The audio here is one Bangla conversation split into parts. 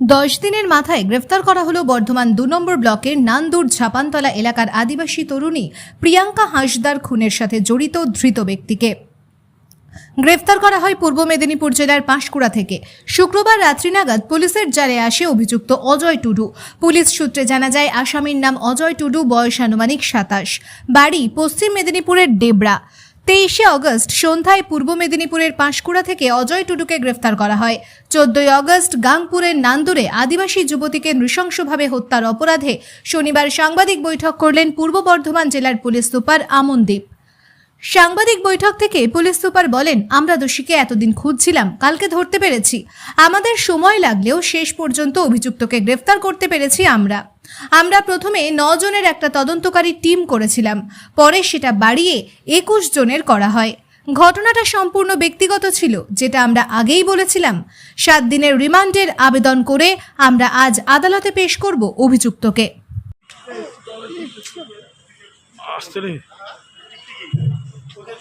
দশ দিনের মাথায় গ্রেফতার করা হলো বর্ধমান দু নম্বর ব্লকের নান্দুর ঝাপানতলা এলাকার আদিবাসী তরুণী প্রিয়াঙ্কা হাঁসদার খুনের সাথে জড়িত ধৃত ব্যক্তিকে। গ্রেফতার করা হয় পূর্ব মেদিনীপুর জেলার পাঁশকুড়া থেকে। শুক্রবার রাত্রি নাগাদ পুলিশের জালে আসে অভিযুক্ত অজয় টুডু। পুলিশ সূত্রে জানা যায়, আসামির নাম অজয় টুডু, বয়স আনুমানিক সাতাশ। বাড়ি পশ্চিম মেদিনীপুরের ডেবরা তেইশে অগস্ট সন্ধ্যায় পূর্ব মেদিনীপুরের পাঁশকুড়া থেকে অজয় টুডুকে গ্রেফতার করা হয়। চোদ্দই অগস্ট গাংপুরের নান্দুরে আদিবাসী যুবতীকে নৃশংসভাবে হত্যার অপরাধে শনিবার সাংবাদিক বৈঠক করলেন পূর্ব বর্ধমান জেলার পুলিশ সুপার আমনদীপ। সাংবাদিক বৈঠক থেকে পুলিশ সুপার বলেন, আমরা দোষীকে এতদিন খুঁজছিলাম, কালকে ধরতে পেরেছি। আমাদের সময় লাগলেও শেষ পর্যন্ত অভিযুক্তকে গ্রেফতার করতে পেরেছি আমরা। আমরা প্রথমে জনের একটা তদন্তকারী টিম করেছিলাম, পরে সেটা বাড়িয়ে একুশ জনের করা হয়। ঘটনাটা সম্পূর্ণ ব্যক্তিগত ছিল, যেটা আমরা আগেই বলেছিলাম। সাত দিনের রিমান্ডের আবেদন করে আমরা আজ আদালতে পেশ করব অভিযুক্তকে।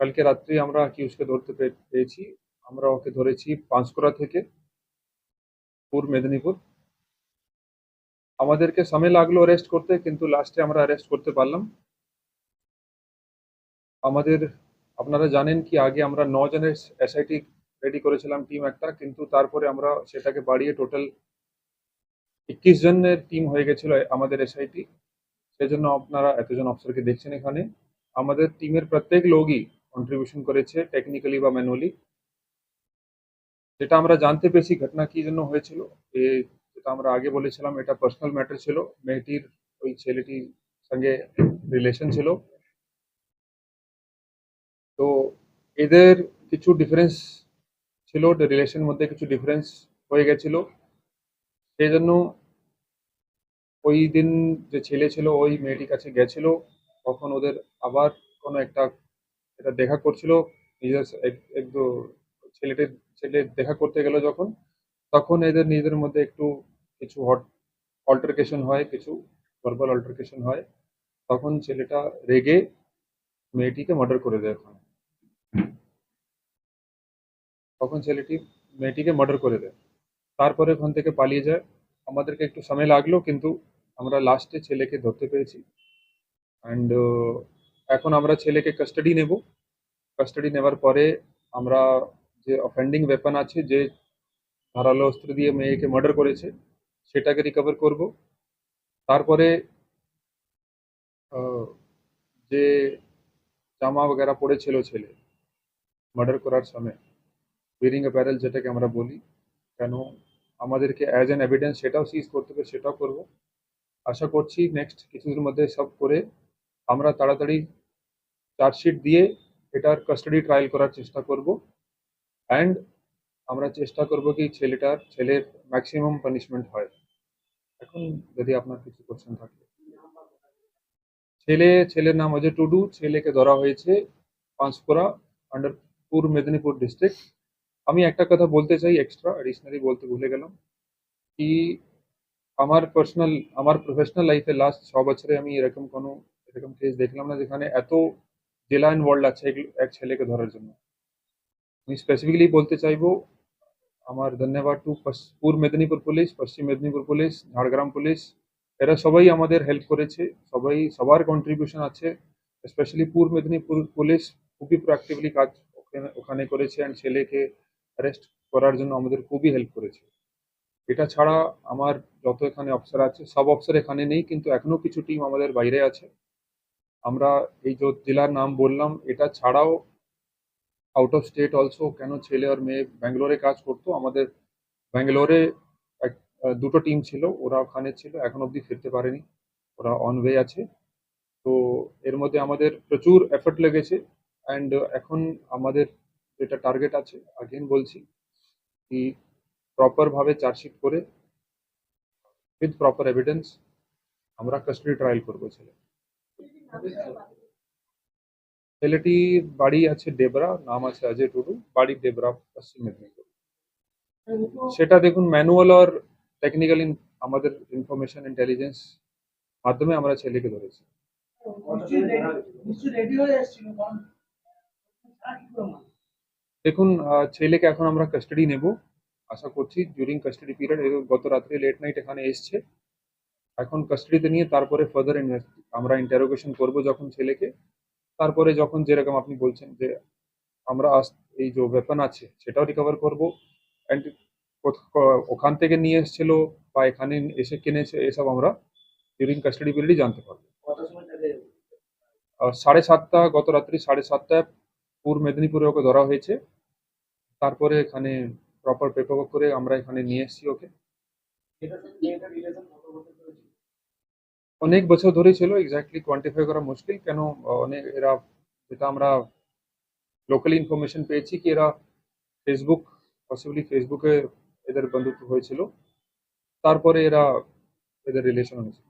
কালকে রাত্রি আমরা অ্যাকিউজকে ধরতে পেরেছি আমরা ওকে ধরেছি পাঁশকুড়া থেকে পূর্ব মেদিনীপুর। আমাদেরকে সময় লাগল অ্যারেস্ট করতে, কিন্তু লাস্টে আমরা অ্যারেস্ট করতে পারলাম। আমাদের, আপনারা জানেন কি, আগে আমরা জনের এসআইটি রেডি করেছিলাম টিম একটা, কিন্তু তারপরে আমরা সেটাকে বাড়িয়ে টোটাল একুশ জনের টিম হয়ে গেছিল আমাদের এসআইটি সেজন্য আপনারা এতজন অফিসারকে দেখছেন এখানে। আমাদের টিমের প্রত্যেক লোকই কন্ট্রিবিউশন করেছে টেকনিক্যালি বা ম্যানুয়ালি যেটা আমরা জানতে পেরেছি ঘটনা কি জন্য হয়েছিল, এ যেটা আমরা আগে বলেছিলাম, এটা পার্সোনাল ম্যাটার ছিল, মেয়েটির ওই ছেলেটির সঙ্গে রিলেশন ছিল। তো এদের কিছু ডিফারেন্স ছিল রিলেশনের মধ্যে কিছু ডিফারেন্স হয়ে গেছিল। সেই জন্য ওই দিন যে ছেলে ছিল, ওই মেয়েটির কাছে গেছিল, তখন ওদের আবার কোনো একটা এটা দেখা করছিল, নিজের এক- এক দু ছেলেটির ছেলে দেখা করতে গেল যখন, তখন এদের নিজেদের মধ্যে একটু কিছু হট অল্টারকেশন হয়, কিছু ভার্বাল অল্টারকেশন হয়। তখন ছেলেটা রেগে মেয়েটিকে মার্ডার করে দেয় ওখানে তখন ছেলেটি মেয়েটিকে মার্ডার করে দেয়। তারপরে ওখান থেকে পালিয়ে যায়। আমাদেরকে একটু সময় লাগল, কিন্তু আমরা লাস্টে ছেলেকে ধরতে পেরেছি। অ্যান্ড এখন আমরা ছেলেকে কাস্টাডি নেব। কাস্টাডি নেওয়ার পরে আমরা যে অফেন্ডিং ওয়েপন আছে, যে ধারালো অস্ত্র দিয়ে মেয়েকে মার্ডার করেছে, সেটাকে রিকভার করব। তারপরে যে জামা বগেরা পড়েছিল ছেলে মার্ডার করার সময় ওয়ারিং অ্যাপারেল যেটাকে আমরা বলি, কেন আমাদেরকে অ্যাজ অ্যান এভিডেন্স সেটাও সিজ করতে হবে, সেটাও করব। আশা করছি নেক্সট কিছুদিনের মধ্যে সব করে আমরা তাড়াতাড়ি চার্জশিট দিয়ে এটার কাস্টাডি ট্রায়াল করার চেষ্টা করব। অ্যান্ড আমরা চেষ্টা করব কি ছেলেটার, ছেলের ম্যাক্সিমাম পানিশমেন্ট হয়। এখন যদি আপনার কিছু কোশ্চেন থাকে। ছেলে, ছেলের নাম অজয় টুডু, ছেলেকে ধরা হয়েছে পাঁচপুরা আন্ডার পূর্ব মেদিনীপুর ডিস্ট্রিক্ট আমি একটা কথা বলতে চাই এক্সট্রা অ্যাডিশনালি বলতে ভুলে গেলাম। কি আমার পার্সোনাল আমার প্রফেশনাল লাইফে লাস্ট ছ বছরে আমি এরকম কোনো, এরকম কেস দেখলাম না যেখানে এত জেলা ওয়ার্ল্ড আছে এক- ছেলেকে ধরার জন্য। আমি স্পেসিফিকলি বলতে চাইব, আমার ধন্যবাদ টু পূর্ব মেদিনীপুর পুলিশ, পশ্চিম মেদিনীপুর পুলিশ, ঝাড়গ্রাম পুলিশ, এরা সবাই আমাদের হেল্প করেছে, সবাই, সবার কন্ট্রিবিউশন আছে স্পেশালি পূর্ব মেদিনীপুর পুলিশ খুবই প্রোঅ্যাক্টিভলি কাজ ওখানে- করেছে অ্যান্ড ছেলেকে অ্যারেস্ট করার জন্য আমাদের খুবই হেল্প করেছে। এটা ছাড়া আমার যত এখানে অফিসার আছে, সব অফিসার এখানে নেই, কিন্তু এখনও কিছু টিম আমাদের বাইরে আছে। আমরা এই যে জেলার নাম বললাম, এটা ছাড়াও আউট অফ স্টেট অলসো কেন ছেলে আর মেয়ে ব্যাঙ্গালোরে কাজ করতো? আমাদের ব্যাঙ্গালোরে দুটো টিম ছিল, ওরা ওখানে ছিল, এখন অবধি ফিরতে পারেনি। ওরা অন ওয়ে আছে। তো এর মধ্যে আমাদের প্রচুর এফর্ট লেগেছে। অ্যান্ড এখন আমাদের যেটা টার্গেট আছে আগেন বলছি, কি প্রপারভাবে চার্জশিট করে উইথ প্রপার এভিডেন্স আমরা কাস্টাডি ট্রায়াল করব ছেলে ছেলেটির বাড়ি আছে ডেবরা, নাম আছে অজয় টুডু, বাড়ি ডেবরা, পশ্চিম মেদিনীপুর। সেটা দেখুন ম্যানুয়াল আর টেকনিক্যাল আমাদের ইনফরমেশন ইন্টেলিজেন্স মাধ্যমে আমরা ছেলেকে ধরেছি? দেখুন ছেলেকে এখন আমরা কাস্টাডি নেব। আশা করছি ডিউরিং কাস্টাডি পিরিয়ড গত রাত্রে লেট নাইট এখানে এসছে। এখন কাস্টাডিতে নিয়ে তারপরে ফার্দার ইনভেস্ট আমরা ইন্টারোগেশন করব যখন ছেলেকে। তারপরে যখন যেরকম আপনি বলছেন যে আমরা এই যে ওয়েপন আছে সেটাও রিকভার করব। অ্যান্ড ওখান থেকে নিয়ে এসেছিল বা এখানে এসে কিনেছে এসব আমরা ডিউরিং কাস্টাডি পিরিয়ডই জানতে পারব। সাড়ে সাতটা গত রাত্রি সাড়ে সাতটায় পূর্ব মেদিনীপুরে ওকে ধরা হয়েছে। তারপরে এখানে প্রপার পেপার করে আমরা এখানে নিয়ে এসেছি ওকে এটার সাথে মেয়েটার রিলেশন কত বছর ধরে ছিল? অনেক বছর ধরেই ছিল এক্স্যাক্টলি কোয়ান্টিফাই করা মুশকিল, কেন অনেক, এরা যেটা আমরা লোকালি ইনফরমেশন পেয়েছি কি এরা ফেসবুক পসিবলি ফেসবুকে এদের বন্ধুত্ব হয়েছিল। তারপরে এরা এদের রিলেশন হয়েছে